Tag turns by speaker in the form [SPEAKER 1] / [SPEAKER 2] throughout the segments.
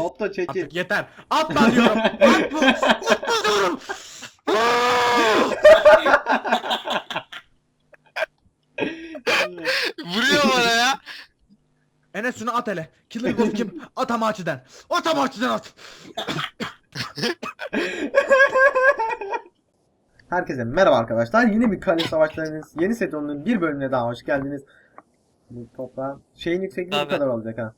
[SPEAKER 1] Otto çekil.
[SPEAKER 2] Artık yeter. Atma diyorum. Atma. Atma diyorum.
[SPEAKER 3] Vuruyor bana ya.
[SPEAKER 2] Enes şunu at hele. Killer Ghost kim? At amaçiden. At amaçiden at.
[SPEAKER 1] Herkese merhaba arkadaşlar. Yeni bir kale savaşlarınız yeni sezonunun bir bölümüne daha hoş geldiniz. Bu toprağın şeyin yüksekliği bu kadar olacak ha.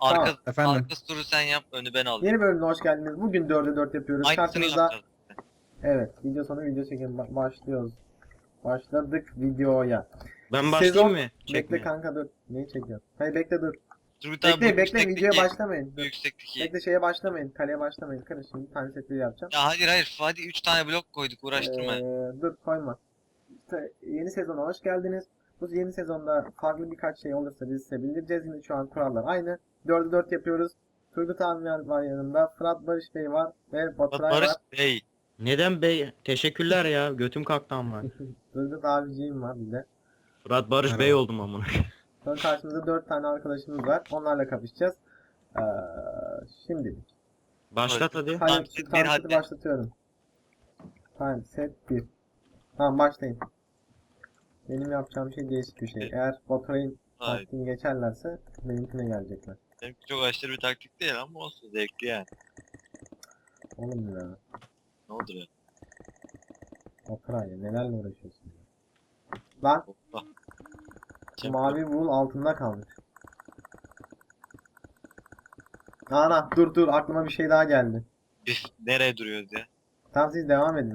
[SPEAKER 3] Arka,
[SPEAKER 1] Tamam,
[SPEAKER 2] efendim.
[SPEAKER 3] arka turu sen yap önü ben alayım.
[SPEAKER 1] Yeni bölümüne hoş geldiniz. Bugün 4'e 4 yapıyoruz.
[SPEAKER 3] Aynısını
[SPEAKER 1] Karşınızda
[SPEAKER 3] yapacağız.
[SPEAKER 1] evet video sonu video çekim ba- başlıyoruz. Başladık videoya.
[SPEAKER 4] Ben başlayayım mı?
[SPEAKER 1] Bekle
[SPEAKER 4] Çekmeye.
[SPEAKER 1] kanka dur. Neyi çekiyorsun? Hayır bekle dur.
[SPEAKER 3] Turgut abi
[SPEAKER 1] Bekle
[SPEAKER 3] bu
[SPEAKER 1] bekle
[SPEAKER 3] yükseklik
[SPEAKER 1] videoya başlamayın.
[SPEAKER 3] Bu
[SPEAKER 1] Dur.
[SPEAKER 3] yükseklik iyi.
[SPEAKER 1] Bekle şeye başlamayın. Kaleye başlamayın. Kırın şimdi bir tane setleri yapacağım.
[SPEAKER 3] Ya hayır hayır hadi 3 tane blok koyduk uğraştırma.
[SPEAKER 1] Ee, dur koyma. İşte yeni sezona hoş geldiniz. Bu yeni sezonda farklı birkaç şey olursa biz size bildireceğiz. Yine şu an kurallar aynı. 4'e 4 yapıyoruz. Turgut abi var yanında. Fırat Barış Bey var. Ve Baturay
[SPEAKER 3] Barış
[SPEAKER 1] var.
[SPEAKER 3] Bey.
[SPEAKER 4] Neden bey? Teşekkürler ya. Götüm kalktı ama.
[SPEAKER 1] Turgut abiciğim var bir de.
[SPEAKER 4] Fırat Barış
[SPEAKER 2] Merhaba.
[SPEAKER 4] Bey oldum amına.
[SPEAKER 1] Sonra karşımızda 4 tane arkadaşımız var. Onlarla kapışacağız. Ee, şimdilik.
[SPEAKER 4] Başlat hadi.
[SPEAKER 1] Time,
[SPEAKER 3] Tamam, set bir,
[SPEAKER 1] time
[SPEAKER 3] hadi.
[SPEAKER 1] başlatıyorum. Time set 1. Tamam başlayın. Benim yapacağım şey değişik bir şey. Eğer Baturay'ın
[SPEAKER 3] Hayır.
[SPEAKER 1] taktiğini geçerlerse benimkine gelecekler.
[SPEAKER 3] Benimki çok aşırı bir taktik değil ama olsun zevkli yani.
[SPEAKER 1] Oğlum ya.
[SPEAKER 3] Ne olur ya.
[SPEAKER 1] Baturay ya nelerle uğraşıyorsun? Lan
[SPEAKER 3] Hoppa.
[SPEAKER 1] mavi wool altında kalmış. Ana dur dur aklıma bir şey daha geldi.
[SPEAKER 3] Biz nereye duruyoruz ya?
[SPEAKER 1] Tamam siz devam edin.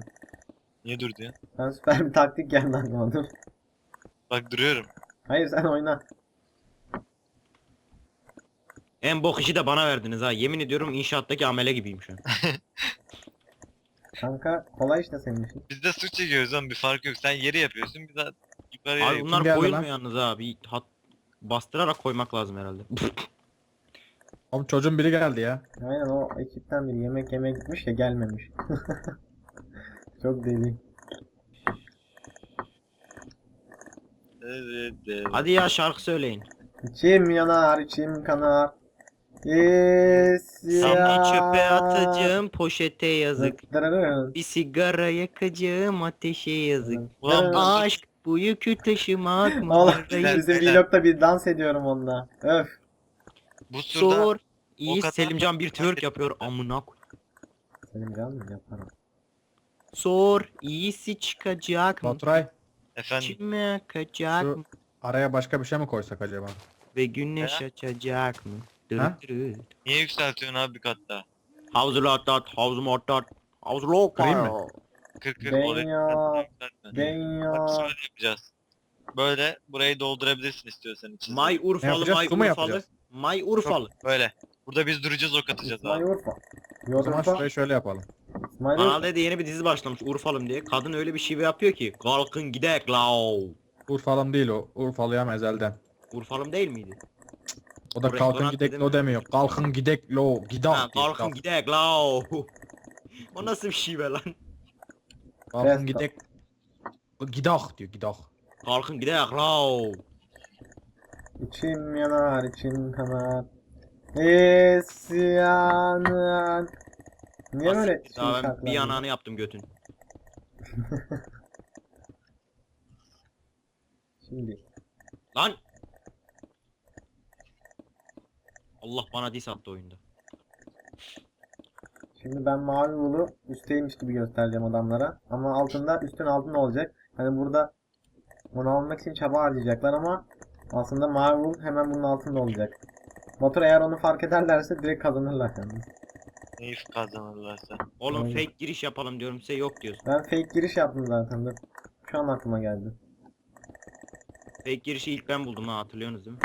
[SPEAKER 3] Niye durdu ya?
[SPEAKER 1] Ben süper bir taktik geldi aklıma dur.
[SPEAKER 3] Bak duruyorum.
[SPEAKER 1] Hayır sen oyna.
[SPEAKER 4] En bok işi de bana verdiniz ha. Yemin ediyorum inşaattaki amele gibiyim şu an.
[SPEAKER 1] Kanka kolay işte senin için.
[SPEAKER 3] Biz de su çekiyoruz ama bir fark yok. Sen yeri yapıyorsun biz de yukarıya
[SPEAKER 4] Abi bunlar
[SPEAKER 2] geldi
[SPEAKER 4] koyulmuyor
[SPEAKER 2] lan?
[SPEAKER 4] yalnız ha. Bir hat bastırarak koymak lazım herhalde.
[SPEAKER 2] Oğlum çocuğun biri geldi ya.
[SPEAKER 1] Aynen o ekipten biri yemek yemeye gitmiş ya gelmemiş. Çok deli.
[SPEAKER 3] Evet, evet.
[SPEAKER 4] hadi ya şarkı söyleyin.
[SPEAKER 1] İçim yanar, içim kanar.
[SPEAKER 4] Sana çöpe atacağım poşete yazık. Bir sigara yakacağım ateşe yazık.
[SPEAKER 3] Ulan
[SPEAKER 4] Aşk bu yükü taşımak mı?
[SPEAKER 1] Oğlum bizim vlogda bir dans ediyorum onunla. Öf.
[SPEAKER 3] Bu
[SPEAKER 4] Sor. İyi
[SPEAKER 3] kadar-
[SPEAKER 4] Selimcan bir twerk yapıyor amına koy.
[SPEAKER 1] Senin can mı yaparım?
[SPEAKER 4] Sor iyisi çıkacak mı?
[SPEAKER 2] Baturay
[SPEAKER 3] efendim
[SPEAKER 4] İçime akacak
[SPEAKER 2] Şu-
[SPEAKER 4] mı?
[SPEAKER 2] araya başka bir şey mi koysak acaba?
[SPEAKER 4] Ve güneş açacak mı?
[SPEAKER 2] Ha?
[SPEAKER 3] Niye yükseltiyorsun abi bir kat daha?
[SPEAKER 4] Havzulu atlat, havzumu atlat. Havzulu
[SPEAKER 2] Kırayım mı?
[SPEAKER 3] Kır kır
[SPEAKER 1] Ben
[SPEAKER 3] orayı
[SPEAKER 1] ya,
[SPEAKER 3] yükseltme.
[SPEAKER 1] Ben
[SPEAKER 3] Bak
[SPEAKER 1] ya.
[SPEAKER 3] şöyle yapacağız. Böyle burayı doldurabilirsin istiyorsan içine.
[SPEAKER 4] May Urfalı,
[SPEAKER 2] yapacağız?
[SPEAKER 4] May
[SPEAKER 2] Su mu
[SPEAKER 4] Urfalı.
[SPEAKER 2] yapacağız?
[SPEAKER 4] May Urfalı.
[SPEAKER 3] Böyle. Burada biz duracağız ok atacağız
[SPEAKER 1] İsmail
[SPEAKER 3] abi.
[SPEAKER 1] Urfa.
[SPEAKER 2] O zaman şurayı şöyle yapalım.
[SPEAKER 1] İsmail Urfa.
[SPEAKER 4] Kanalda da yeni bir dizi başlamış Urfalım diye. Kadın öyle bir şive yapıyor ki. Kalkın gidek lao.
[SPEAKER 2] Urfalım değil o. Urfalıyam ezelden.
[SPEAKER 4] Urfalım değil miydi?
[SPEAKER 2] O da kalkın
[SPEAKER 4] restoran
[SPEAKER 2] gidek lo
[SPEAKER 4] mi?
[SPEAKER 2] demiyor. Kalkın gidek lo. Gidak
[SPEAKER 4] Ha,
[SPEAKER 2] diyor.
[SPEAKER 4] kalkın
[SPEAKER 2] Kalk-
[SPEAKER 4] gidek lao. o nasıl bir şive lan?
[SPEAKER 2] Kalkın gidek. Gidak diyor gidak.
[SPEAKER 4] Kalkın gidek lao.
[SPEAKER 1] İçim yanar, içim kanar. İsyanın. Niye böyle
[SPEAKER 4] Basit.
[SPEAKER 1] şey
[SPEAKER 4] Daha ben
[SPEAKER 1] şarkılar
[SPEAKER 4] bir yanağını yaptım götün.
[SPEAKER 1] Şimdi.
[SPEAKER 4] Lan! Allah bana dis attı oyunda.
[SPEAKER 1] Şimdi ben mavi wool'u üstteymiş gibi göstereceğim adamlara. Ama altında üstün altın olacak. Hani burada onu almak için çaba harcayacaklar ama aslında mavi wool hemen bunun altında olacak. Motor eğer onu fark ederlerse direkt kazanırlar yani.
[SPEAKER 3] Neyi kazanırlarsa.
[SPEAKER 4] Oğlum
[SPEAKER 1] Aynen.
[SPEAKER 4] fake giriş yapalım diyorum size yok diyorsun.
[SPEAKER 1] Ben fake giriş yaptım zaten dur. Şu an aklıma geldi.
[SPEAKER 4] Fake girişi ilk ben buldum ha hatırlıyorsunuz değil mi?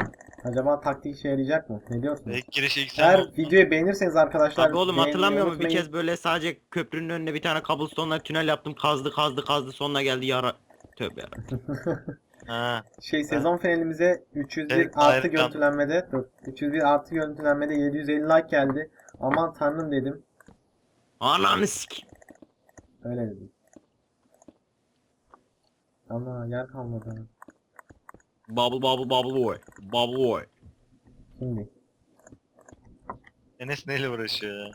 [SPEAKER 1] Acaba taktik işe yarayacak mı? Ne diyorsunuz?
[SPEAKER 3] İlk girişi ilk sen
[SPEAKER 1] Eğer
[SPEAKER 3] oldun.
[SPEAKER 1] videoyu beğenirseniz arkadaşlar
[SPEAKER 4] Abi oğlum
[SPEAKER 1] beğenmeyi
[SPEAKER 4] hatırlamıyor musun? Bir
[SPEAKER 1] unutmayın.
[SPEAKER 4] kez böyle sadece köprünün önüne bir tane cobblestone'la tünel yaptım. Kazdı kazdı kazdı sonuna geldi yara. Tövbe.
[SPEAKER 3] Ha.
[SPEAKER 1] Şey sezon finalimize 301
[SPEAKER 3] Evet,
[SPEAKER 1] artı
[SPEAKER 3] ayrıca-
[SPEAKER 1] görüntülenmede dur. 301 artı görüntülenmede 750 like geldi. Aman tanrım dedim.
[SPEAKER 4] Ananı sik.
[SPEAKER 1] Öyle dedim. Ama yer kalmadı.
[SPEAKER 4] Bubble bubble bubble boy. Bubble boy.
[SPEAKER 1] Şimdi.
[SPEAKER 3] Enes neyle uğraşıyor ya?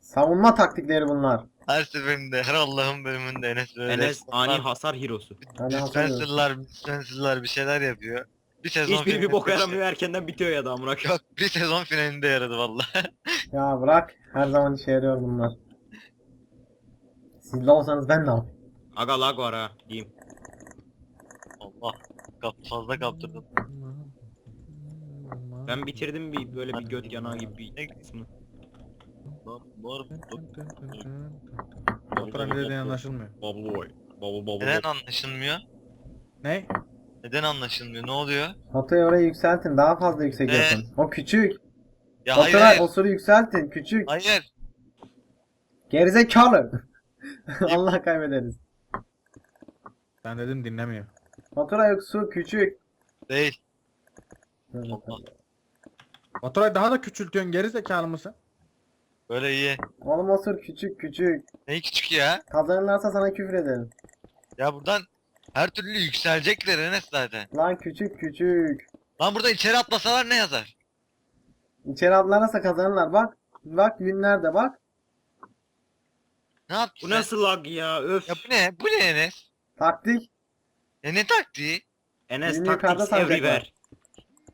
[SPEAKER 1] Savunma taktikleri bunlar.
[SPEAKER 3] Her seferinde her Allah'ın bölümünde Enes böyle.
[SPEAKER 4] Enes ani hasar hero'su.
[SPEAKER 1] Hani hatırlıyorum.
[SPEAKER 3] Dispenser'lar, dispenser'lar bir şeyler yapıyor. Bir sezon
[SPEAKER 4] Hiçbir bir
[SPEAKER 3] finalinde şey-
[SPEAKER 4] yaramıyor erkenden bitiyor ya da amına koyayım.
[SPEAKER 3] Yok bir sezon finalinde yaradı vallahi.
[SPEAKER 1] Ya bırak. Her zaman işe yarıyor bunlar. Siz de olsanız ben ne yapayım?
[SPEAKER 4] Aga lag var ha diyeyim.
[SPEAKER 3] Allah. Kap, fazla kaptırdım.
[SPEAKER 4] Ben bitirdim bir böyle bir göt yanağı gibi bir kısmı.
[SPEAKER 3] Var.
[SPEAKER 2] Baturay ne dediğin anlaşılmıyor.
[SPEAKER 4] Bubble boy. Bubble bubble
[SPEAKER 3] Neden anlaşılmıyor?
[SPEAKER 2] Ne?
[SPEAKER 3] Neden anlaşılmıyor? Ne oluyor?
[SPEAKER 1] Baturay orayı yükseltin. Daha fazla yüksek
[SPEAKER 3] Evet.
[SPEAKER 1] yapın. O küçük.
[SPEAKER 3] Ya hayır
[SPEAKER 1] Baturay
[SPEAKER 3] hayır.
[SPEAKER 1] o soru yükseltin. Küçük.
[SPEAKER 3] Hayır.
[SPEAKER 1] Gerizekalı. Allah kaybederiz.
[SPEAKER 2] Ben dedim dinlemiyor.
[SPEAKER 1] Baturay yok su küçük.
[SPEAKER 3] Değil.
[SPEAKER 2] Baturay daha da küçültüyorsun geri zekalı mısın?
[SPEAKER 3] Böyle iyi.
[SPEAKER 1] Oğlum o sur küçük küçük.
[SPEAKER 3] Ne küçük ya?
[SPEAKER 1] Kazanırlarsa sana küfür ederim.
[SPEAKER 3] Ya buradan her türlü yükselecekler Enes zaten.
[SPEAKER 1] Lan küçük küçük.
[SPEAKER 3] Lan burada içeri atlasalar ne yazar?
[SPEAKER 1] İçeri atlarsa kazanırlar. Bak. Bak günlerde bak.
[SPEAKER 3] Ne yaptın
[SPEAKER 4] Bu
[SPEAKER 3] sen?
[SPEAKER 4] nasıl lag ya öf.
[SPEAKER 3] Ya bu ne? Bu ne Enes?
[SPEAKER 1] Taktik.
[SPEAKER 3] Ya ne taktiği?
[SPEAKER 4] Enes
[SPEAKER 1] Yeni yukarıda saracaklar.
[SPEAKER 4] everywhere.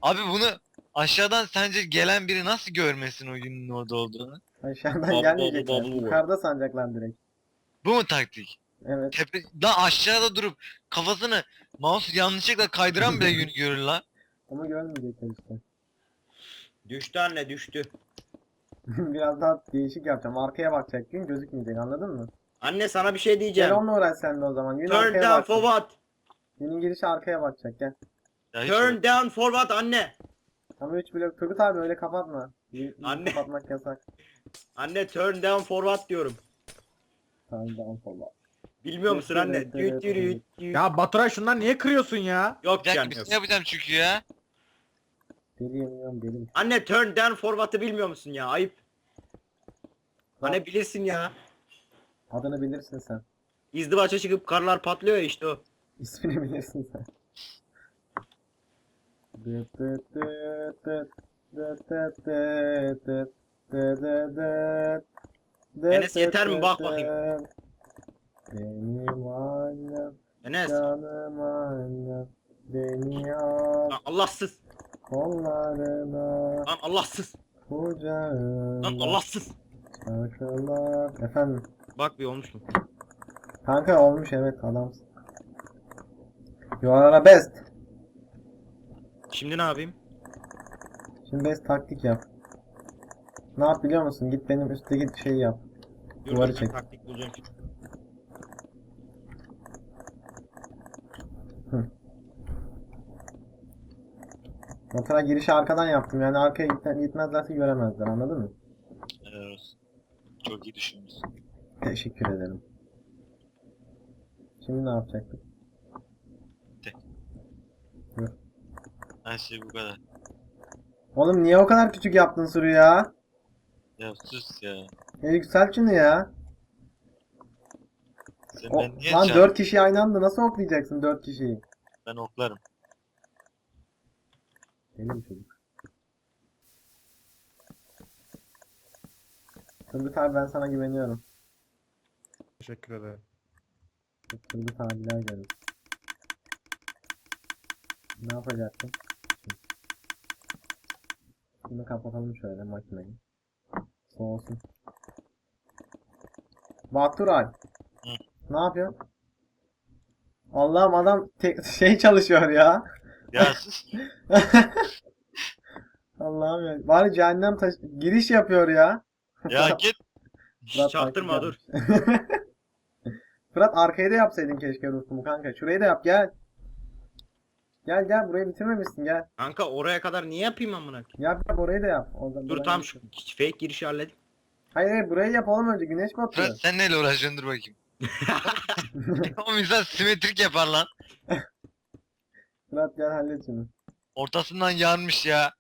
[SPEAKER 3] Abi bunu aşağıdan sence gelen biri nasıl görmesin o günün orada olduğunu?
[SPEAKER 1] Aşağıdan
[SPEAKER 4] Bubble,
[SPEAKER 1] gelmeyecekler.
[SPEAKER 4] bubble, bubble.
[SPEAKER 1] Yukarıda sanacaklar direkt.
[SPEAKER 3] Bu mu taktik?
[SPEAKER 1] Evet.
[SPEAKER 3] Tepe, lan aşağıda durup kafasını mouse yanlışlıkla kaydıran bile günü görür lan.
[SPEAKER 1] Ama görmeyecekler işte.
[SPEAKER 4] Düştü anne düştü.
[SPEAKER 1] Biraz daha değişik yapacağım. Arkaya bakacak gün gözükmeyecek anladın mı?
[SPEAKER 4] Anne sana bir şey
[SPEAKER 1] Gel
[SPEAKER 4] diyeceğim.
[SPEAKER 1] onunla uğraş sen de o zaman. Gün
[SPEAKER 4] Turn
[SPEAKER 1] arkaya
[SPEAKER 4] down
[SPEAKER 1] bak.
[SPEAKER 4] for what?
[SPEAKER 1] Günün girişi arkaya bakacak gel.
[SPEAKER 3] Ya hiç
[SPEAKER 4] Turn down for what anne?
[SPEAKER 1] Ama 3 blok Turgut abi öyle kapatma. Y-
[SPEAKER 4] Anne.
[SPEAKER 1] Kapatmak yasak.
[SPEAKER 4] Anne turn down for what diyorum.
[SPEAKER 1] Tamam tamam tamam.
[SPEAKER 4] Bilmiyor musun anne? Düt düt düt düt.
[SPEAKER 2] Ya Baturay şundan niye kırıyorsun ya?
[SPEAKER 4] Yok
[SPEAKER 3] Bir dakika şey yapacağım çünkü ya.
[SPEAKER 1] Deli yemiyorum deli.
[SPEAKER 4] Anne turn down for what'ı bilmiyor musun ya? Ayıp. Anne bilirsin ya.
[SPEAKER 1] Adını bilirsin sen.
[SPEAKER 4] İzdivaça çıkıp karlar patlıyor ya işte o.
[SPEAKER 1] İsmini bilirsin sen. Dıt dıt dıt dıt. Dıt dıt dıt dıt. Dıt dıt dıt. Dıt
[SPEAKER 4] Enes yeter mi? Bak bakayım.
[SPEAKER 1] Benim annem,
[SPEAKER 4] Enes.
[SPEAKER 1] canım annem. Beni al
[SPEAKER 4] Lan Allahsız.
[SPEAKER 1] kollarına,
[SPEAKER 4] Lan Allahsız. Lan
[SPEAKER 1] kucağına.
[SPEAKER 4] Allahsız.
[SPEAKER 1] Şarkılar. Efendim.
[SPEAKER 4] Bak bir olmuş mu?
[SPEAKER 1] Kanka olmuş evet adamsın. You are a best.
[SPEAKER 4] Şimdi ne yapayım?
[SPEAKER 1] Şimdi best taktik yap. Ne yap biliyor musun? Git benim üstteki şeyi yap.
[SPEAKER 4] Dur,
[SPEAKER 1] Duvarı çek.
[SPEAKER 4] Taktik bulacağım.
[SPEAKER 1] Motora girişi arkadan yaptım. Yani arkaya gitme- gitmezlerse göremezler. Anladın mı?
[SPEAKER 3] Evet. Çok iyi düşünmüşsün.
[SPEAKER 1] Teşekkür ederim. Şimdi ne yapacaktık?
[SPEAKER 3] Her şey bu kadar.
[SPEAKER 1] Oğlum niye o kadar küçük yaptın sürü ya?
[SPEAKER 3] Ya sus ya.
[SPEAKER 1] Ya yükselt şunu ya.
[SPEAKER 3] Sen
[SPEAKER 1] O,
[SPEAKER 3] ben niye
[SPEAKER 1] lan
[SPEAKER 3] çağırdın?
[SPEAKER 1] 4 kişi aynı anda nasıl oklayacaksın 4 kişiyi?
[SPEAKER 3] Ben oklarım.
[SPEAKER 1] Bir çocuk. Turgut abi ben sana güveniyorum.
[SPEAKER 2] Teşekkür ederim.
[SPEAKER 1] Turgut abiler gelir. Ne yapacaktım? Bunu kapatalım şöyle makineyi. Soğusun. Baturay.
[SPEAKER 3] Hı.
[SPEAKER 1] Ne yapıyor? Allah'ım adam tek şey çalışıyor ya.
[SPEAKER 3] Ya.
[SPEAKER 1] Allah'ım ya. Bari cehennem taş giriş yapıyor ya.
[SPEAKER 3] ya git.
[SPEAKER 1] Fırat
[SPEAKER 4] Çaktırma dur.
[SPEAKER 1] Fırat arkayı da yapsaydın keşke Rus'umu kanka. Şurayı da yap gel. Gel gel burayı bitirmemişsin gel.
[SPEAKER 4] Kanka oraya kadar niye yapayım amına? koyayım?
[SPEAKER 1] Yap yap orayı da yap. Oradan,
[SPEAKER 4] Dur
[SPEAKER 1] buradan
[SPEAKER 4] tamam şu fake girişi halledeyim.
[SPEAKER 1] Hayır hayır burayı yapalım önce güneş batıyor.
[SPEAKER 3] Fırat sen neyle uğraşıyorsun dur bakayım. o insan simetrik yapar lan.
[SPEAKER 1] Fırat gel hallet şunu.
[SPEAKER 3] Ortasından yanmış ya.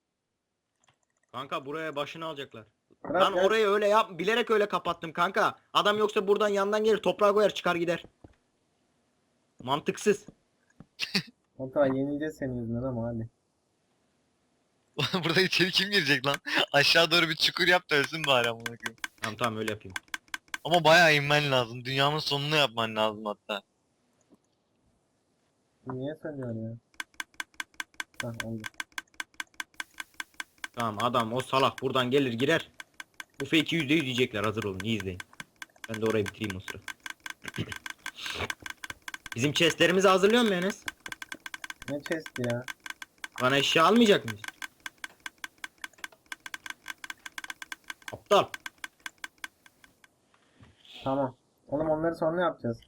[SPEAKER 4] Kanka buraya başını alacaklar.
[SPEAKER 1] Fırat
[SPEAKER 4] Lan
[SPEAKER 1] gel.
[SPEAKER 4] orayı öyle yap bilerek öyle kapattım kanka. Adam yoksa buradan yandan gelir toprağa koyar çıkar gider. Mantıksız.
[SPEAKER 1] Oturay yenileceğiz senin yüzünden ama hadi.
[SPEAKER 3] Burada içeri kim girecek lan? Aşağı doğru bir çukur yap da ölsün bari amına koyayım.
[SPEAKER 4] Tamam tamam öyle yapayım.
[SPEAKER 3] Ama bayağı inmen lazım. Dünyanın sonunu yapman lazım hatta.
[SPEAKER 1] Niye söylüyorsun ya? Hah oldu.
[SPEAKER 4] Tamam adam o salak buradan gelir girer. Bu fake'i yüzde yüz yiyecekler hazır olun iyi izleyin. Ben de orayı bitireyim o sıra. Bizim chestlerimizi hazırlıyor mu Enes?
[SPEAKER 1] Ne chest ya?
[SPEAKER 4] Bana eşya almayacak mıyız? Aptal.
[SPEAKER 1] Tamam. Oğlum onları sonra yapacağız.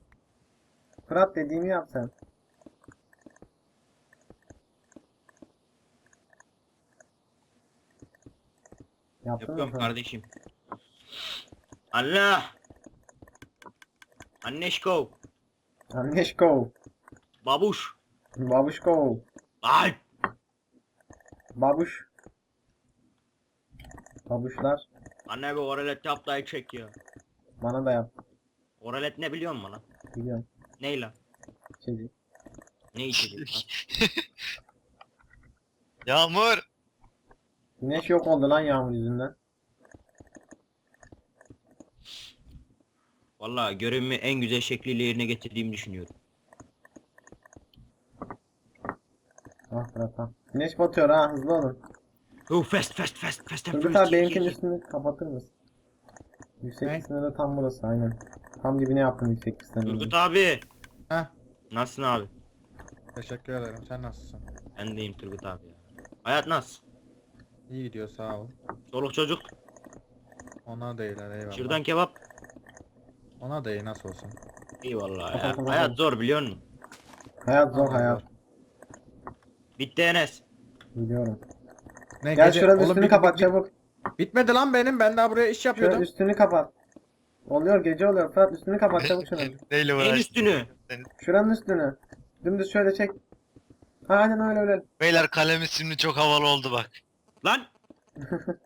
[SPEAKER 1] Fırat dediğimi yap sen. Yaptın
[SPEAKER 4] Yapıyorum kardeşim. Allah. Anneşko.
[SPEAKER 1] Anneşko.
[SPEAKER 4] Babuş.
[SPEAKER 1] Babuşko.
[SPEAKER 4] Ay.
[SPEAKER 1] Babuş. Babuşlar.
[SPEAKER 4] Anne bir oralet yap da çek ya.
[SPEAKER 1] Bana da yap.
[SPEAKER 4] Oralet ne biliyor musun lan?
[SPEAKER 1] Biliyorum.
[SPEAKER 4] Ney lan?
[SPEAKER 1] Çocuk.
[SPEAKER 4] Ne içecek lan?
[SPEAKER 3] Yağmur!
[SPEAKER 1] Güneş yok oldu lan yağmur yüzünden.
[SPEAKER 4] Vallahi görevimi en güzel şekliyle yerine getirdiğimi düşünüyorum.
[SPEAKER 1] Ah Fırat ah. Güneş batıyor ha hızlı olun.
[SPEAKER 4] Oh fast fast fast fast
[SPEAKER 1] Turgut abi benimkinin üstünü kapatır mısın? Yüksek
[SPEAKER 2] Ne?
[SPEAKER 1] sınırı tam burası aynen. Tam dibine yaptım yüksek sınırı.
[SPEAKER 4] Turgut abi.
[SPEAKER 2] Heh.
[SPEAKER 4] Nasılsın abi?
[SPEAKER 2] Teşekkür ederim. Sen nasılsın?
[SPEAKER 4] Ben deyim Turgut abi ya. Hayat nasıl?
[SPEAKER 2] İyi gidiyor sağ ol.
[SPEAKER 4] Çoluk çocuk.
[SPEAKER 2] Ona da iyiler eyvallah.
[SPEAKER 4] Şırdan kebap.
[SPEAKER 2] Ona da iyi nasıl olsun.
[SPEAKER 4] İyi vallahi ya. Hayat zor biliyor musun?
[SPEAKER 1] Hayat zor hayat.
[SPEAKER 4] Bitti Enes.
[SPEAKER 1] Biliyorum.
[SPEAKER 2] Ne
[SPEAKER 1] Gel
[SPEAKER 2] gece-
[SPEAKER 1] şuranın
[SPEAKER 2] Oğlum
[SPEAKER 1] üstünü
[SPEAKER 2] bit-
[SPEAKER 1] kapat
[SPEAKER 2] bit-
[SPEAKER 1] çabuk.
[SPEAKER 2] Bitmedi lan benim. Ben daha buraya iş
[SPEAKER 1] Şuranın
[SPEAKER 2] yapıyordum.
[SPEAKER 1] üstünü kapat. Oluyor gece oluyor. Fırat üstünü kapat çabuk şuranın.
[SPEAKER 3] Neyle
[SPEAKER 4] En
[SPEAKER 3] uğraş?
[SPEAKER 4] üstünü.
[SPEAKER 1] Şuranın üstünü. Dümdüz şöyle çek. Ha, aynen öyle öyle.
[SPEAKER 3] Beyler kalemiz şimdi çok havalı oldu bak.
[SPEAKER 4] Lan.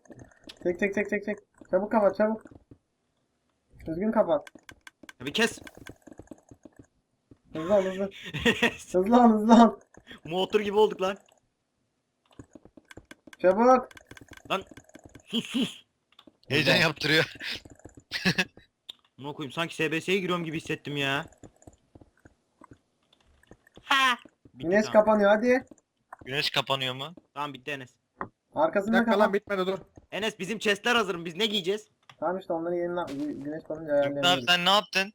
[SPEAKER 1] Çek çek çek çek çek. Çabuk kapat çabuk. Düzgün kapat.
[SPEAKER 4] Bir kes.
[SPEAKER 1] Hızlı ol hızlı. Hızlı ol hızlı ol.
[SPEAKER 4] Motor gibi olduk lan.
[SPEAKER 1] Çabuk.
[SPEAKER 4] Sus sus.
[SPEAKER 3] Heyecan yaptırıyor.
[SPEAKER 4] Ne koyayım sanki SBS'ye giriyorum gibi hissettim ya. Ha. Bitti,
[SPEAKER 1] Güneş
[SPEAKER 4] tamam.
[SPEAKER 1] kapanıyor hadi.
[SPEAKER 3] Güneş kapanıyor mu?
[SPEAKER 4] Tamam bitti Enes.
[SPEAKER 2] Bir
[SPEAKER 1] Arkasını da
[SPEAKER 2] dakika lan
[SPEAKER 1] kapat.
[SPEAKER 2] bitmedi dur.
[SPEAKER 4] Enes bizim chestler hazırım biz ne giyeceğiz?
[SPEAKER 1] Tamam işte onları yenile gü- güneş batınca
[SPEAKER 3] Turgut abi
[SPEAKER 1] ayarlayabiliriz.
[SPEAKER 3] sen ne yaptın?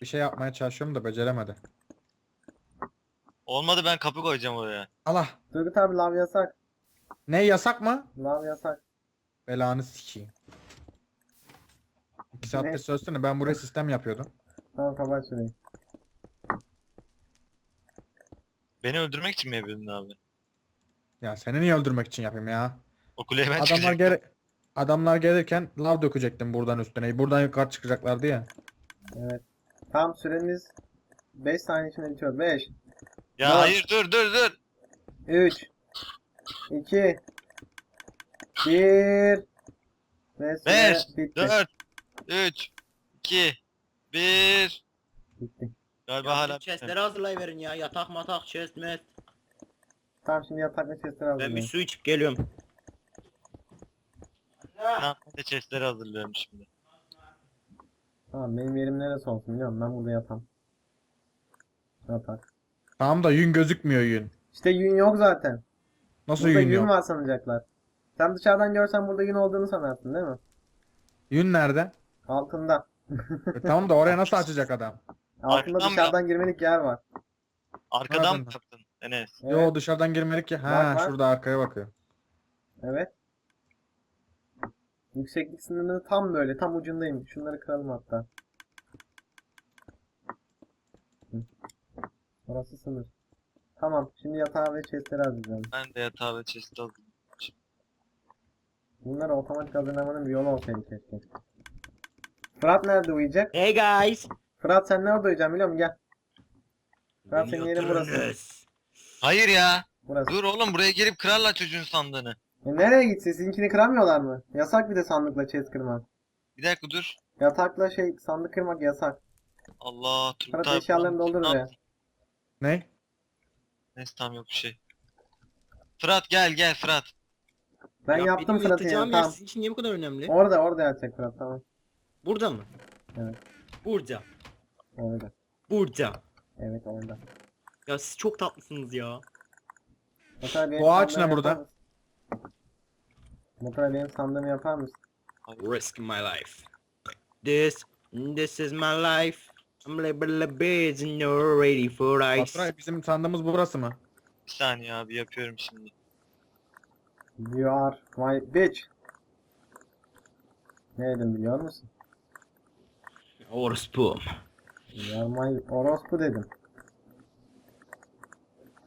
[SPEAKER 2] Bir şey yapmaya çalışıyorum da beceremedi.
[SPEAKER 3] Olmadı ben kapı koyacağım oraya.
[SPEAKER 2] Allah.
[SPEAKER 1] Turgut abi lav yasak.
[SPEAKER 2] Ne yasak mı?
[SPEAKER 1] Lav yasak.
[SPEAKER 2] Belanı sikeyim. İki saattir
[SPEAKER 1] Ne?
[SPEAKER 2] söylesene ben buraya sistem yapıyordum.
[SPEAKER 1] Tamam kapat şurayı.
[SPEAKER 3] Beni öldürmek için mi yapıyordun abi?
[SPEAKER 2] Ya seni niye öldürmek için yapayım ya?
[SPEAKER 3] O kuleye ben
[SPEAKER 2] Adamlar
[SPEAKER 3] çıkacağım.
[SPEAKER 2] gel Adamlar gelirken lav dökecektim buradan üstüne. Buradan yukarı çıkacaklardı ya.
[SPEAKER 1] Evet. Tam süremiz 5 saniye içinde bitiyor. 5,
[SPEAKER 3] Ya
[SPEAKER 1] Tamam.
[SPEAKER 3] hayır dur dur dur.
[SPEAKER 1] 3, 2, 1 ve süre
[SPEAKER 3] 5,
[SPEAKER 1] bitti.
[SPEAKER 3] 4, 3, 2, 1.
[SPEAKER 1] Bitti.
[SPEAKER 3] Galiba
[SPEAKER 4] Ya
[SPEAKER 3] hala
[SPEAKER 4] chestleri hazırlayıverin ya. Yatak matak chest met.
[SPEAKER 1] Tamam şimdi yatak ve chestleri
[SPEAKER 4] Ben bir
[SPEAKER 1] hazırlayın.
[SPEAKER 4] su içip geliyorum.
[SPEAKER 3] Ben de chestleri hazırlıyorum şimdi.
[SPEAKER 1] Tamam benim yerim neresi olsun biliyor musun? Ben burada yatam. Yatak.
[SPEAKER 2] Tamam da yün gözükmüyor yün.
[SPEAKER 1] İşte yün yok zaten.
[SPEAKER 2] Nasıl
[SPEAKER 1] burada
[SPEAKER 2] yün
[SPEAKER 1] yün
[SPEAKER 2] yok?
[SPEAKER 1] var sanacaklar. Sen dışarıdan görsen burada yün olduğunu sanarsın değil mi?
[SPEAKER 2] Yün nerede?
[SPEAKER 1] Altında.
[SPEAKER 2] E tamam da oraya nasıl açacak adam?
[SPEAKER 1] Altında
[SPEAKER 3] Arkadan mı
[SPEAKER 1] dışarıdan girmelik yer var.
[SPEAKER 3] Arkadan mı yaptın Enes?
[SPEAKER 1] Evet.
[SPEAKER 2] Yo dışarıdan girmedik ki. Ha
[SPEAKER 1] Bak, bak.
[SPEAKER 2] şurada arkaya bakıyor.
[SPEAKER 1] Evet. Yükseklik sınırını tam böyle tam ucundayım. Şunları kıralım hatta. Orası sınır. Tamam. Şimdi yatağı ve chestleri hazırlayalım.
[SPEAKER 3] Ben de yatağı ve chest'i hazırlıyorum.
[SPEAKER 1] Bunları otomatik hazırlamanın bir yolu olsaydı keşke. Fırat nerede uyuyacak?
[SPEAKER 4] Hey guys.
[SPEAKER 1] Fırat sen nerede uyuyacaksın biliyor musun? Gel.
[SPEAKER 4] Beni
[SPEAKER 1] senin yerin burası.
[SPEAKER 3] Hayır ya.
[SPEAKER 1] Burası.
[SPEAKER 3] Dur oğlum buraya gelip kırarlar çocuğun sandığını.
[SPEAKER 1] E nereye gitsin? Sizinkini kıramıyorlar mı? Yasak bir de sandıkla chest kırmak.
[SPEAKER 3] Bir dakika dur.
[SPEAKER 1] Yatakla şey sandık kırmak yasak.
[SPEAKER 3] Allah
[SPEAKER 1] Fırat eşyalarını doldur
[SPEAKER 3] yaptın?
[SPEAKER 2] Ne?
[SPEAKER 3] Neyse tamam yok bir şey. Fırat gel gel Fırat.
[SPEAKER 1] Ben
[SPEAKER 4] Ya
[SPEAKER 1] yaptım
[SPEAKER 4] benim
[SPEAKER 1] Fırat'ın
[SPEAKER 4] yatacağım
[SPEAKER 1] yanına.
[SPEAKER 4] yer
[SPEAKER 1] Tamam.
[SPEAKER 4] sizin için niye bu kadar önemli?
[SPEAKER 1] Orada orada yatacak Fırat tamam.
[SPEAKER 4] Burada mı?
[SPEAKER 1] Evet.
[SPEAKER 4] Burada.
[SPEAKER 1] Orada.
[SPEAKER 4] Burada.
[SPEAKER 1] Evet orada.
[SPEAKER 4] Ya siz çok tatlısınız ya.
[SPEAKER 1] Benim
[SPEAKER 2] Bu ağaç
[SPEAKER 1] sandığımı
[SPEAKER 2] ne burada?
[SPEAKER 1] yapar mısın? Motor benim sandığımı yapar mısın?
[SPEAKER 4] Risk my life. This, this is my life.
[SPEAKER 2] Baturay bizim sandığımız burası mı?
[SPEAKER 3] Bir saniye abi yapıyorum şimdi.
[SPEAKER 1] You are my bitch. Ne dedim biliyor musun?
[SPEAKER 4] Orospu.
[SPEAKER 1] You are my orospu dedim.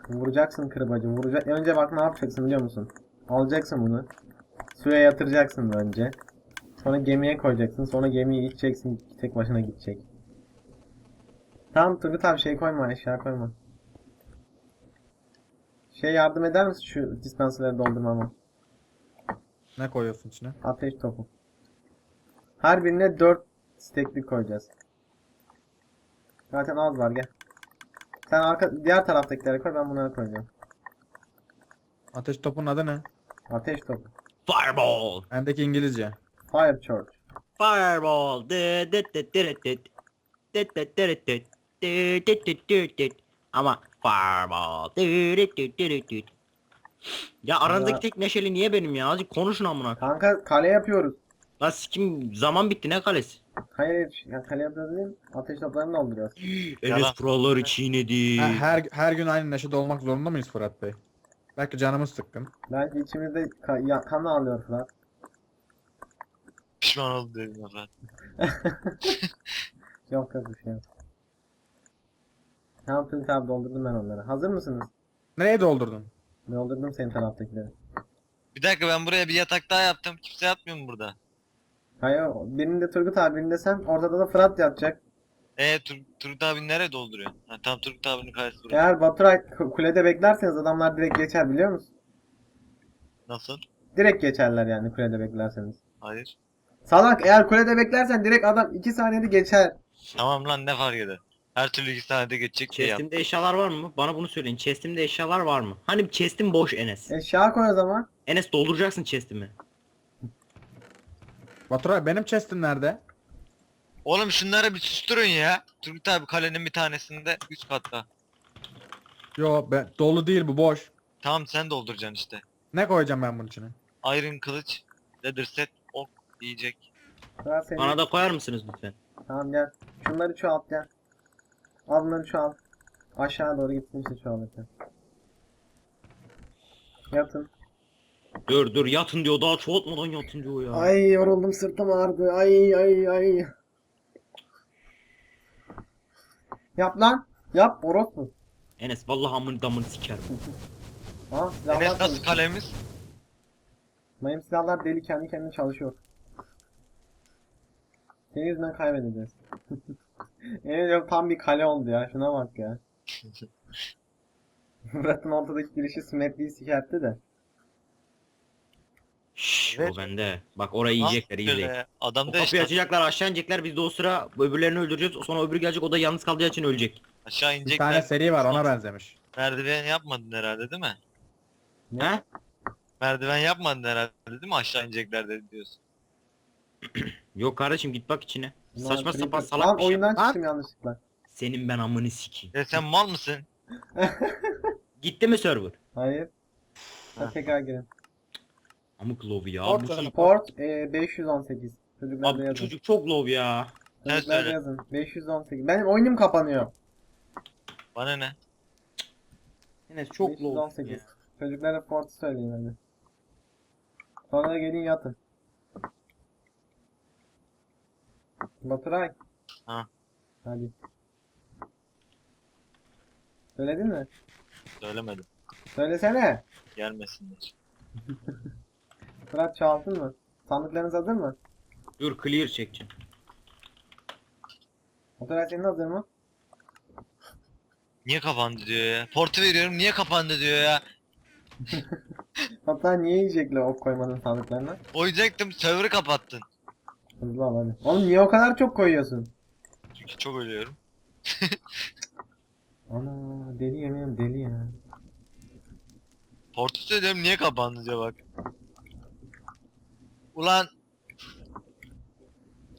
[SPEAKER 1] Vuracaksın kırbacı. Vuracak. Önce bak ne yapacaksın biliyor musun? Alacaksın bunu. Suya yatıracaksın önce. Sonra gemiye koyacaksın. Sonra gemiye gideceksin. Tek başına gidecek. Tamam Turgut abi şey koyma aşağı koyma. Şey yardım eder misin şu dispenserleri doldurmama?
[SPEAKER 2] Ne koyuyorsun içine?
[SPEAKER 1] Ateş topu. Her birine 4 steklik koyacağız. Zaten az var gel. Sen arka diğer taraftakilere koy ben bunları koyacağım.
[SPEAKER 2] Ateş topunun adı ne?
[SPEAKER 1] Ateş topu.
[SPEAKER 4] Fireball.
[SPEAKER 2] Bendeki İngilizce.
[SPEAKER 1] Fire Church.
[SPEAKER 4] Fireball. Dı dı dı dı dı dı. Dı dı dı Ama fireball. Ya aranızdaki tek neşeli niye benim ya? Azıcık konuşun amına.
[SPEAKER 1] Kanka kale yapıyoruz.
[SPEAKER 4] Lan sikim zaman bitti ne kalesi?
[SPEAKER 1] Hayır ya kale yapıyoruz değil. Ateş toplarını dolduruyoruz.
[SPEAKER 3] Yalan.
[SPEAKER 4] Enes kuralları çiğnedi.
[SPEAKER 2] Ha, her her gün aynı neşede olmak zorunda mıyız Fırat Bey? Belki canımız sıkkın.
[SPEAKER 1] Belki içimizde ka- ya, kan ağlıyor Fırat.
[SPEAKER 3] Pişman oldum dedim ya Fırat.
[SPEAKER 1] Yok yok bir şey yok. Tamam Turgut abi doldurdum ben onları. Hazır mısınız?
[SPEAKER 2] Nereye doldurdun?
[SPEAKER 1] Doldurdum senin taraftakileri.
[SPEAKER 3] Bir dakika ben buraya bir yatak daha yaptım. Kimse yatmıyor mu burada?
[SPEAKER 1] Hayır birinde Turgut abi birinde sen. Ortada da Fırat yatacak.
[SPEAKER 3] Eee Tur Turgut abi nereye dolduruyor? Ha, tamam Turgut abinin kalesi burası.
[SPEAKER 1] Eğer Baturay ku- kulede beklerseniz adamlar direkt geçer biliyor musun?
[SPEAKER 3] Nasıl?
[SPEAKER 1] Direkt geçerler yani kulede beklerseniz.
[SPEAKER 3] Hayır.
[SPEAKER 1] Salak eğer kulede beklersen direkt adam 2 saniyede geçer.
[SPEAKER 3] Tamam lan ne fark eder? Her türlü iki saniyede geçecek diye yap.
[SPEAKER 4] Chest'imde eşyalar var mı? Bana bunu söyleyin. Chest'imde eşyalar var mı? Hani chest'im boş Enes.
[SPEAKER 1] Eşya koy o zaman.
[SPEAKER 4] Enes dolduracaksın chest'imi.
[SPEAKER 2] Baturay benim chest'im nerede?
[SPEAKER 3] Oğlum şunları bir susturun ya. Turgut abi kalenin bir tanesinde üst katta.
[SPEAKER 2] Yo ben, dolu değil bu boş.
[SPEAKER 3] Tamam sen dolduracaksın işte.
[SPEAKER 2] Ne koyacağım ben bunun içine?
[SPEAKER 3] Iron kılıç, leather set, ok, yiyecek.
[SPEAKER 4] Bana da koyar mısınız lütfen?
[SPEAKER 1] Tamam gel. Şunları çoğalt gel. Al bunları çoğalt. Aşağı doğru gitsin işte çoğalırken. Yatın.
[SPEAKER 4] Dur dur yatın diyor daha çoğaltmadan yatın diyor ya.
[SPEAKER 1] Ay yoruldum sırtım ağrıdı. Ay ay ay. Yap lan. Yap orospu.
[SPEAKER 4] Enes vallahi amını damını sikerim.
[SPEAKER 1] Ha
[SPEAKER 3] Enes nasıl kalemiz?
[SPEAKER 1] Benim silahlar deli kendi kendine çalışıyor. Senin yüzünden kaybedeceğiz. Emin yok tam bir kale oldu ya. Şuna bak ya. Murat'ın ortadaki girişi simetriyi sikertti de.
[SPEAKER 4] Şşş
[SPEAKER 3] Evet.
[SPEAKER 4] o bende. Bak orayı yiyecekler
[SPEAKER 3] böyle?
[SPEAKER 4] O
[SPEAKER 3] Adam da
[SPEAKER 4] kapıyı
[SPEAKER 3] işte
[SPEAKER 4] açacaklar aşağı inecekler biz de o sıra öbürlerini öldüreceğiz sonra öbürü gelecek o da yalnız kalacağı için ölecek.
[SPEAKER 3] aşağı
[SPEAKER 2] Bir
[SPEAKER 3] inecekler.
[SPEAKER 2] tane seri var ona benzemiş.
[SPEAKER 3] Merdiven yapmadın herhalde değil mi?
[SPEAKER 1] Ne?
[SPEAKER 3] Merdiven yapmadın herhalde değil mi? Aşağı inecekler dedi diyorsun.
[SPEAKER 4] Yok kardeşim git bak içine. Saçma
[SPEAKER 1] creeper-
[SPEAKER 4] sapan salak bir şey.
[SPEAKER 1] oyundan
[SPEAKER 2] Lan.
[SPEAKER 1] çıktım yanlışlıkla.
[SPEAKER 4] Senin ben amını sikeyim.
[SPEAKER 3] Ya sen mal mısın?
[SPEAKER 4] Gitti mi server?
[SPEAKER 1] Hayır.
[SPEAKER 3] Ha.
[SPEAKER 1] Hadi tekrar girin.
[SPEAKER 4] Amık love ya.
[SPEAKER 2] Port
[SPEAKER 4] Bu çocuk,
[SPEAKER 1] Port e, 518. Çocuklar da
[SPEAKER 4] abi bu
[SPEAKER 1] yazın.
[SPEAKER 4] çocuk çok love ya.
[SPEAKER 1] Çocuklar da
[SPEAKER 3] söyle.
[SPEAKER 1] yazın. 518. Benim oyunum kapanıyor.
[SPEAKER 3] Bana ne?
[SPEAKER 4] Enes çok love.
[SPEAKER 1] 518.
[SPEAKER 4] ya.
[SPEAKER 1] Çocuklara portu söyleyin hadi. Sonra da gelin yatın. Baturay.
[SPEAKER 3] Ha.
[SPEAKER 1] Hadi. Söyledin mi?
[SPEAKER 3] Söylemedim.
[SPEAKER 1] Söylesene.
[SPEAKER 3] Gelmesinler.
[SPEAKER 1] Fırat çoğaltın mı? Sandıklarınız hazır mı?
[SPEAKER 4] Dur clear çekeceğim.
[SPEAKER 1] Baturay senin hazır mı?
[SPEAKER 3] Niye kapandı diyor ya. Portu veriyorum niye kapandı diyor ya.
[SPEAKER 1] Hatta niye yiyecekler ok koymadın sandıklarına?
[SPEAKER 3] Koyacaktım server'ı kapattın.
[SPEAKER 1] Hızlı al hadi. Oğlum niye o kadar çok koyuyorsun?
[SPEAKER 3] Çünkü çok ölüyorum.
[SPEAKER 1] Ana deli yemin deli ya.
[SPEAKER 3] Portu söylüyorum niye kapandı diye bak. Ulan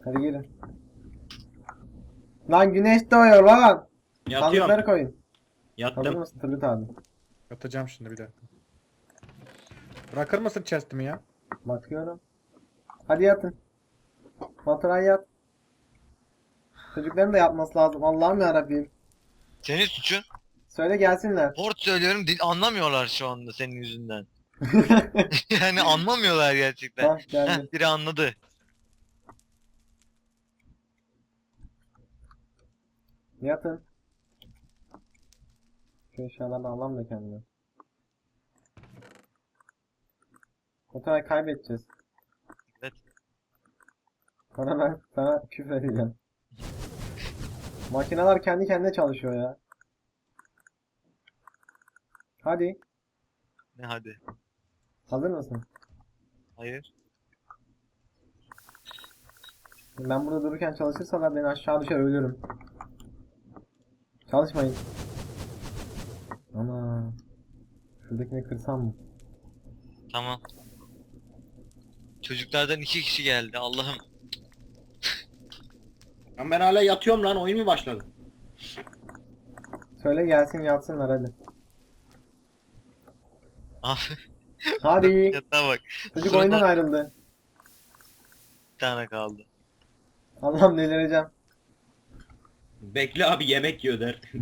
[SPEAKER 1] Hadi girin. Lan güneş doğuyor lan. Sandıkları
[SPEAKER 4] Yatıyorum.
[SPEAKER 1] koyun. Hazır
[SPEAKER 4] Yattım.
[SPEAKER 1] mısın Turgut abi?
[SPEAKER 2] Yatacağım şimdi bir dakika. Bırakır mısın chest'imi ya?
[SPEAKER 1] Bakıyorum. Hadi yatın. Baturay yat. Çocukların da yatması lazım. Allah'ım yarabbim.
[SPEAKER 3] senin suçun.
[SPEAKER 1] Söyle gelsinler.
[SPEAKER 3] Port söylüyorum dil anlamıyorlar şu anda senin yüzünden. yani anlamıyorlar gerçekten.
[SPEAKER 1] Hah.
[SPEAKER 3] Heh, biri anladı.
[SPEAKER 1] Yatın. Şu eşyalarını alalım da kendine. Baturay kaybedeceğiz. Sonra ben sana küfür edeceğim. Makineler kendi kendine çalışıyor ya. Hadi.
[SPEAKER 3] Ne hadi.
[SPEAKER 1] Hazır mısın?
[SPEAKER 3] Hayır.
[SPEAKER 1] Ben burada dururken çalışırsalar beni aşağı düşer ölürüm. Çalışmayın. Ama şuradakini kırsam mı?
[SPEAKER 3] Tamam. Çocuklardan iki kişi geldi Allah'ım.
[SPEAKER 4] Lan ben hala yatıyorum lan oyun mu başladı?
[SPEAKER 1] Söyle gelsin yatsınlar hadi.
[SPEAKER 3] Ah,
[SPEAKER 1] Hadi.
[SPEAKER 3] Yatağa bak.
[SPEAKER 1] Çocuk
[SPEAKER 3] Sonra-
[SPEAKER 1] oyundan ayrıldı.
[SPEAKER 3] Bir tane kaldı.
[SPEAKER 1] Allah'ım delireceğim.
[SPEAKER 4] Bekle abi yemek yiyor der.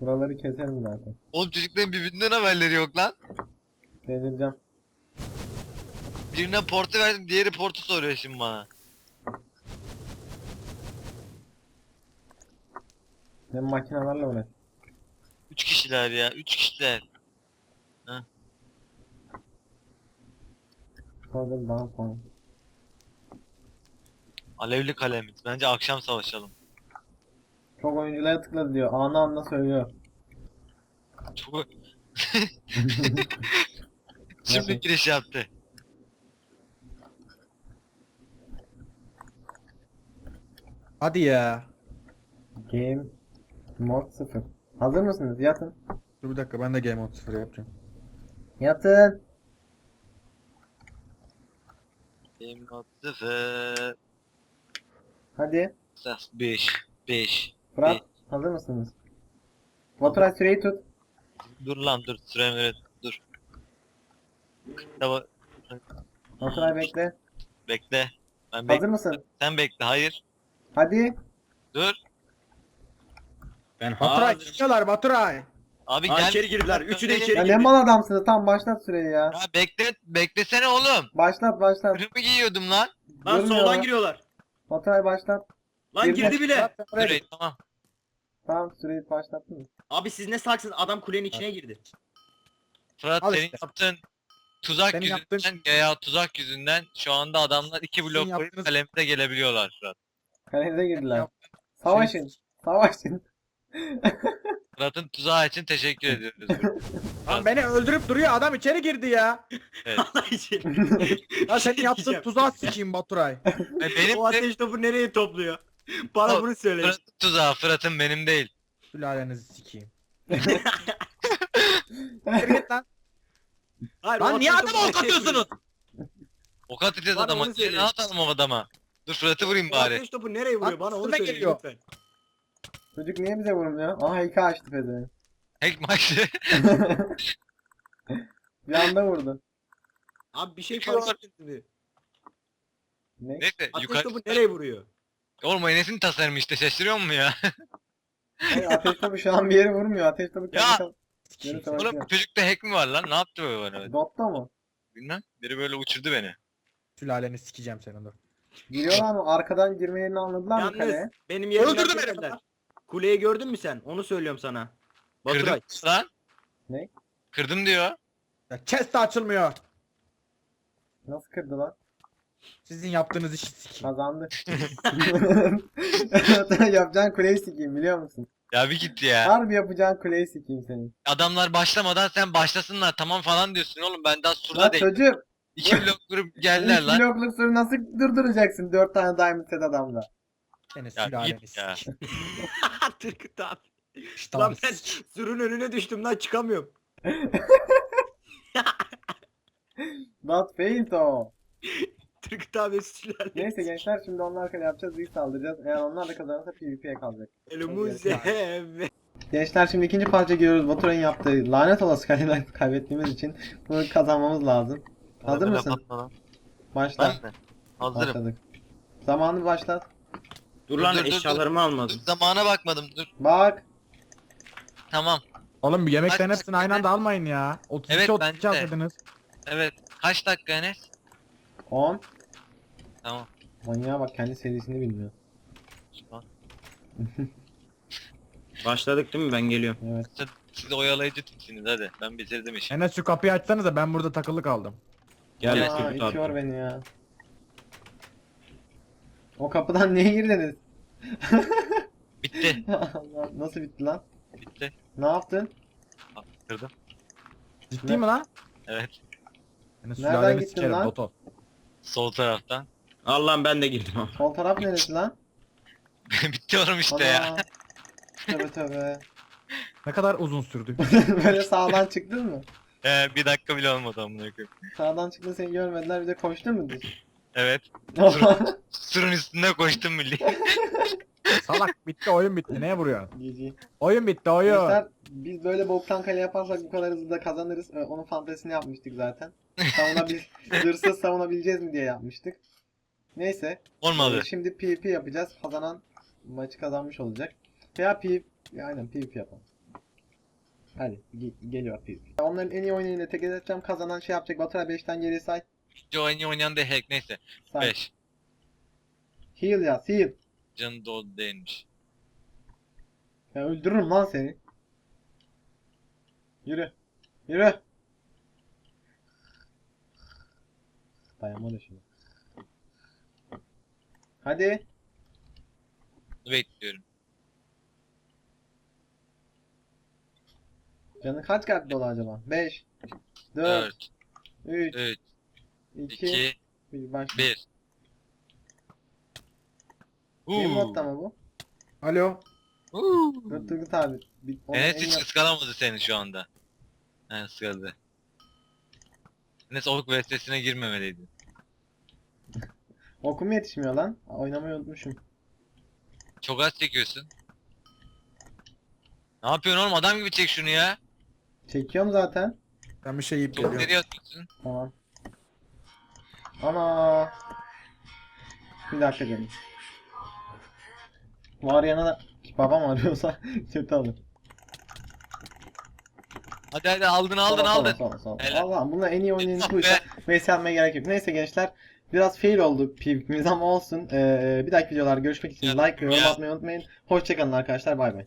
[SPEAKER 1] Buraları keserim zaten.
[SPEAKER 3] Oğlum çocukların birbirinden haberleri yok lan.
[SPEAKER 1] Delireceğim.
[SPEAKER 3] Birine portu verdim diğeri portu soruyor şimdi bana.
[SPEAKER 1] Ben makinelerle uğraş.
[SPEAKER 3] Üç kişiler ya. Üç kişiler.
[SPEAKER 1] Sonra daha sonra.
[SPEAKER 3] Alevli kalemiz. Bence akşam savaşalım.
[SPEAKER 1] Çok oyunculara tıkladı diyor. Ana anla söylüyor.
[SPEAKER 3] Çok... Şimdi giriş yaptı.
[SPEAKER 2] Hadi ya.
[SPEAKER 1] Game Mod 0. Hazır mısınız? Yatın.
[SPEAKER 2] Dur bir dakika ben de Game Mode 0 yapacağım.
[SPEAKER 1] Yatın.
[SPEAKER 3] Game not 0.
[SPEAKER 1] Hadi.
[SPEAKER 3] 5. 5.
[SPEAKER 1] Fırat hazır mısınız? Baturay süreyi tut.
[SPEAKER 3] Dur lan dur. Süremere dur. Tamam.
[SPEAKER 1] Baturay bekle.
[SPEAKER 3] Bekle. Ben
[SPEAKER 1] Hazır
[SPEAKER 3] bekle.
[SPEAKER 1] mısın?
[SPEAKER 3] Sen bekle. Hayır.
[SPEAKER 1] Hadi.
[SPEAKER 3] Dur.
[SPEAKER 4] Ben
[SPEAKER 2] Baturay
[SPEAKER 4] hazırım.
[SPEAKER 2] çıkıyorlar Baturay.
[SPEAKER 3] Abi
[SPEAKER 4] Aa,
[SPEAKER 3] gel.
[SPEAKER 4] içeri girdiler. Üçü de içeri
[SPEAKER 1] Ya ne
[SPEAKER 4] girdi.
[SPEAKER 1] mal adamsınız. Tam başlat süreyi ya.
[SPEAKER 3] Ya bekle. Beklesene oğlum.
[SPEAKER 1] Başlat başlat.
[SPEAKER 3] Kırımı giyiyordum lan.
[SPEAKER 4] Lan soldan
[SPEAKER 1] lan.
[SPEAKER 4] giriyorlar.
[SPEAKER 1] Baturay başlat.
[SPEAKER 4] Lan
[SPEAKER 1] Girdi.
[SPEAKER 4] girdi bile.
[SPEAKER 3] Süreyi tamam.
[SPEAKER 1] Tamam süreyi başlattın mı?
[SPEAKER 4] Abi siz ne salaksınız adam kulenin içine girdi.
[SPEAKER 3] Fırat
[SPEAKER 2] Al
[SPEAKER 3] senin
[SPEAKER 2] işte.
[SPEAKER 3] yaptığın tuzak
[SPEAKER 2] Senin
[SPEAKER 3] yüzünden
[SPEAKER 2] yaptığın-
[SPEAKER 3] veya tuzak yüzünden şu anda adamlar iki blok koyup
[SPEAKER 2] yaptığınız-
[SPEAKER 3] kalemize gelebiliyorlar Fırat.
[SPEAKER 1] Kalenize girdiler. Savaşın. Savaşın.
[SPEAKER 3] Fırat'ın tuzağı için teşekkür ediyoruz.
[SPEAKER 2] Lan beni öldürüp duruyor adam içeri girdi ya.
[SPEAKER 4] Allah için.
[SPEAKER 2] Ya senin
[SPEAKER 4] şey
[SPEAKER 2] yaptığın tuzağı sikeyim Baturay.
[SPEAKER 3] E, benim
[SPEAKER 4] o
[SPEAKER 3] de
[SPEAKER 4] ateş topu nereye topluyor? Bana
[SPEAKER 3] Al,
[SPEAKER 4] bunu söyle.
[SPEAKER 3] Fırat'ın tuzağı Fırat'ın benim değil.
[SPEAKER 2] Sülalenizi sikeyim. Geri git lan.
[SPEAKER 4] Hayır, o
[SPEAKER 2] Lan niye
[SPEAKER 4] ateş
[SPEAKER 2] adamı
[SPEAKER 4] topu
[SPEAKER 2] ok
[SPEAKER 4] nereye
[SPEAKER 2] atıyorsunuz?
[SPEAKER 3] Ok atacağız
[SPEAKER 4] Bana
[SPEAKER 3] adama.
[SPEAKER 4] onu söyle.
[SPEAKER 3] Ne atalım o adama? Dur Fırat'ı vurayım bari.
[SPEAKER 4] ateş topu nereye vuruyor? Bana onu söyle
[SPEAKER 2] geliyor.
[SPEAKER 4] lütfen.
[SPEAKER 1] Çocuk niye bize vurmuyor? Aha iki açtı pezevenk.
[SPEAKER 3] Hack maçı.
[SPEAKER 1] bir anda vurdu.
[SPEAKER 4] Abi bir şey fark ettin mi?
[SPEAKER 1] Ne?
[SPEAKER 3] Neyse
[SPEAKER 4] Ateş
[SPEAKER 3] yukarı.
[SPEAKER 4] topu nereye vuruyor?
[SPEAKER 3] Oğlum Enes'in tasarımı işte şaşırıyor mu ya?
[SPEAKER 1] Hayır, ateş topu şu an bir yere vurmuyor. Ateş topu kendi
[SPEAKER 3] Ya!
[SPEAKER 1] kal-. Yürü,
[SPEAKER 3] Oğlum bu çocukta hack mi var lan? Ne yaptı böyle bana?
[SPEAKER 1] Dotta mı?
[SPEAKER 3] Bilmem. Biri böyle uçurdu beni.
[SPEAKER 2] Sülaleni sikeceğim senin dur.
[SPEAKER 1] Giriyorlar mı? Arkadan girmelerini anladılar mı
[SPEAKER 4] Yalnız
[SPEAKER 1] kaleye?
[SPEAKER 4] benim yerimden
[SPEAKER 2] Öldürdü beni
[SPEAKER 4] çekildiler.
[SPEAKER 2] lan.
[SPEAKER 4] Kuleyi gördün mü sen? Onu söylüyorum sana.
[SPEAKER 3] Kırdım
[SPEAKER 4] Baturay.
[SPEAKER 3] lan.
[SPEAKER 1] Ne?
[SPEAKER 3] Kırdım diyor.
[SPEAKER 2] Ya chest de açılmıyor.
[SPEAKER 1] Nasıl kırdı lan?
[SPEAKER 2] Sizin yaptığınız işi sikeyim.
[SPEAKER 1] Kazandı. yapacağın kuleyi sikeyim biliyor musun?
[SPEAKER 3] Ya bir git ya.
[SPEAKER 1] Harbi yapacağın kuleyi sikeyim senin.
[SPEAKER 3] Adamlar başlamadan sen başlasınlar tamam falan diyorsun oğlum. Ben daha surda
[SPEAKER 1] Lan
[SPEAKER 3] değil.
[SPEAKER 1] çocuk.
[SPEAKER 3] İki blok durup geldiler
[SPEAKER 1] üç
[SPEAKER 3] lan.
[SPEAKER 1] blokluk soru nasıl durduracaksın? Dört tane diamond set adamla.
[SPEAKER 2] Seni
[SPEAKER 3] Ya git ya.
[SPEAKER 2] sikeyim.
[SPEAKER 4] Turgut abi.
[SPEAKER 2] İşte
[SPEAKER 4] Lan ben sürün önüne düştüm lan çıkamıyorum.
[SPEAKER 1] Not failed o.
[SPEAKER 4] Turgut abi sülalesi.
[SPEAKER 1] Neyse gençler şimdi onlar kale yapacağız. Büyük saldıracağız. Eğer onlar da kazanırsa PvP'ye kalacak.
[SPEAKER 4] Elimize evet.
[SPEAKER 1] Gençler şimdi ikinci parça giriyoruz. Baturay'ın yaptığı lanet olası kaleyi kaybettiğimiz için bunu kazanmamız lazım. Hazır mısın? Başla.
[SPEAKER 3] Ben mi? Hazırım.
[SPEAKER 1] Başladık. Zamanı başlat.
[SPEAKER 4] Dur lan
[SPEAKER 3] Dur, dur, dur.
[SPEAKER 4] eşyalarımı
[SPEAKER 3] Dur,
[SPEAKER 4] almadım.
[SPEAKER 3] zamana bakmadım dur.
[SPEAKER 1] Bak.
[SPEAKER 3] Tamam.
[SPEAKER 2] Oğlum bir yemeklerin
[SPEAKER 3] Kaç
[SPEAKER 2] hepsini aynı anda almayın ya. 32
[SPEAKER 3] Evet,
[SPEAKER 2] 32
[SPEAKER 3] bence de.
[SPEAKER 2] alsaydınız.
[SPEAKER 3] Evet. Kaç dakika Enes?
[SPEAKER 1] 10.
[SPEAKER 3] Tamam.
[SPEAKER 1] Manyağa bak kendi serisini bilmiyor.
[SPEAKER 3] Şu an.
[SPEAKER 4] Başladık değil mi ben geliyorum.
[SPEAKER 1] Evet.
[SPEAKER 3] Siz, siz oyalayıcı tipsiniz hadi. Ben bitirdim işi.
[SPEAKER 2] Enes şu kapıyı açsanıza ben burada takılı kaldım.
[SPEAKER 4] Gel.
[SPEAKER 1] Aa,
[SPEAKER 4] Turgut abi.
[SPEAKER 1] itiyor beni ya. O kapıdan niye girdiniz?
[SPEAKER 3] Bitti.
[SPEAKER 1] Allah, Nasıl bitti lan?
[SPEAKER 3] Bitti.
[SPEAKER 1] Ne yaptın?
[SPEAKER 3] Kırdım.
[SPEAKER 2] Ciddi
[SPEAKER 1] Ne?
[SPEAKER 2] mi lan?
[SPEAKER 3] Evet.
[SPEAKER 1] Nereden
[SPEAKER 2] sülaleni
[SPEAKER 1] gittin
[SPEAKER 2] sikerim
[SPEAKER 1] lan?
[SPEAKER 2] Doto.
[SPEAKER 3] Sol taraftan.
[SPEAKER 4] Allah'ım ben de girdim ama.
[SPEAKER 1] Sol taraf neresi lan?
[SPEAKER 3] Bitti oğlum işte ya.
[SPEAKER 1] Ana. Tövbe tövbe.
[SPEAKER 2] Ne kadar uzun sürdü.
[SPEAKER 1] Böyle sağdan çıktın mı?
[SPEAKER 3] Ee, bir dakika bile olmadı amına koyayım.
[SPEAKER 1] Sağdan çıktın seni görmediler bir de koştun mu düz?
[SPEAKER 3] Evet. Surun üstünde koştum milli.
[SPEAKER 2] Salak bitti oyun bitti. Neye vuruyorsun?
[SPEAKER 1] GG.
[SPEAKER 2] Oyun bitti oyun.
[SPEAKER 1] Gençler biz böyle boktan kale yaparsak bu kadar hızlı da kazanırız. Ee, Onun fantezisini yapmıştık zaten. Savunabil hırsız savunabileceğiz mi diye yapmıştık. Neyse.
[SPEAKER 3] Olmadı.
[SPEAKER 1] Ee, Şimdi PvP yapacağız. Kazanan maçı kazanmış olacak. Veya PvP, aynen PvP yapalım. Hadi ge- geliyor PvP. Onların en iyi oyunuyla tek edeceğim. Kazanan şey yapacak. Baturay 5'ten geri say.
[SPEAKER 3] Joe en iyi oynayan da hack neyse.
[SPEAKER 1] Say.
[SPEAKER 3] 5.
[SPEAKER 1] Heal ya heal.
[SPEAKER 3] Canı doldu değilmiş.
[SPEAKER 1] Ben öldürürüm lan seni. Yürü. Yürü. Dayanma da şimdi. Hadi.
[SPEAKER 3] Bekliyorum.
[SPEAKER 1] Canı kaç kalp dolu acaba? 5 4
[SPEAKER 3] 4,
[SPEAKER 1] 3
[SPEAKER 3] 3,
[SPEAKER 1] 2
[SPEAKER 3] 2,
[SPEAKER 1] 1 başla.
[SPEAKER 3] 1.
[SPEAKER 1] Game modda mı bu?
[SPEAKER 2] Alo.
[SPEAKER 1] Dur Turgut abi. Bir,
[SPEAKER 3] Enes
[SPEAKER 1] en
[SPEAKER 3] hiç kıskanamadı seni şu anda. He sıkıldı. Enes ork VS'sine girmemeliydi.
[SPEAKER 1] Okum yetişmiyor lan. Oynamayı unutmuşum.
[SPEAKER 3] Çok az çekiyorsun. Ne yapıyorsun oğlum adam gibi çek şunu ya.
[SPEAKER 1] Çekiyorum zaten.
[SPEAKER 2] Ben bir şey yiyip geliyorum.
[SPEAKER 3] nereye atıyorsun?
[SPEAKER 1] Tamam. Ana. Bir dakika canım. Var yana da babam arıyorsa kötü olur.
[SPEAKER 3] Hadi hadi aldın aldın
[SPEAKER 1] Sola,
[SPEAKER 3] aldın.
[SPEAKER 1] Sola, sola, sola.
[SPEAKER 3] Helal.
[SPEAKER 1] Allah'ım bunlar en iyi oynayan
[SPEAKER 3] Ah
[SPEAKER 1] buysa
[SPEAKER 3] be.
[SPEAKER 1] vs atmaya gerek yok. Neyse gençler. Biraz fail oldu PvP'miz ama olsun. Ee, bir dahaki videolarda görüşmek için
[SPEAKER 3] Ya,
[SPEAKER 1] like ve yorum
[SPEAKER 3] ya.
[SPEAKER 1] atmayı unutmayın. Hoşçakalın arkadaşlar. Bay bay.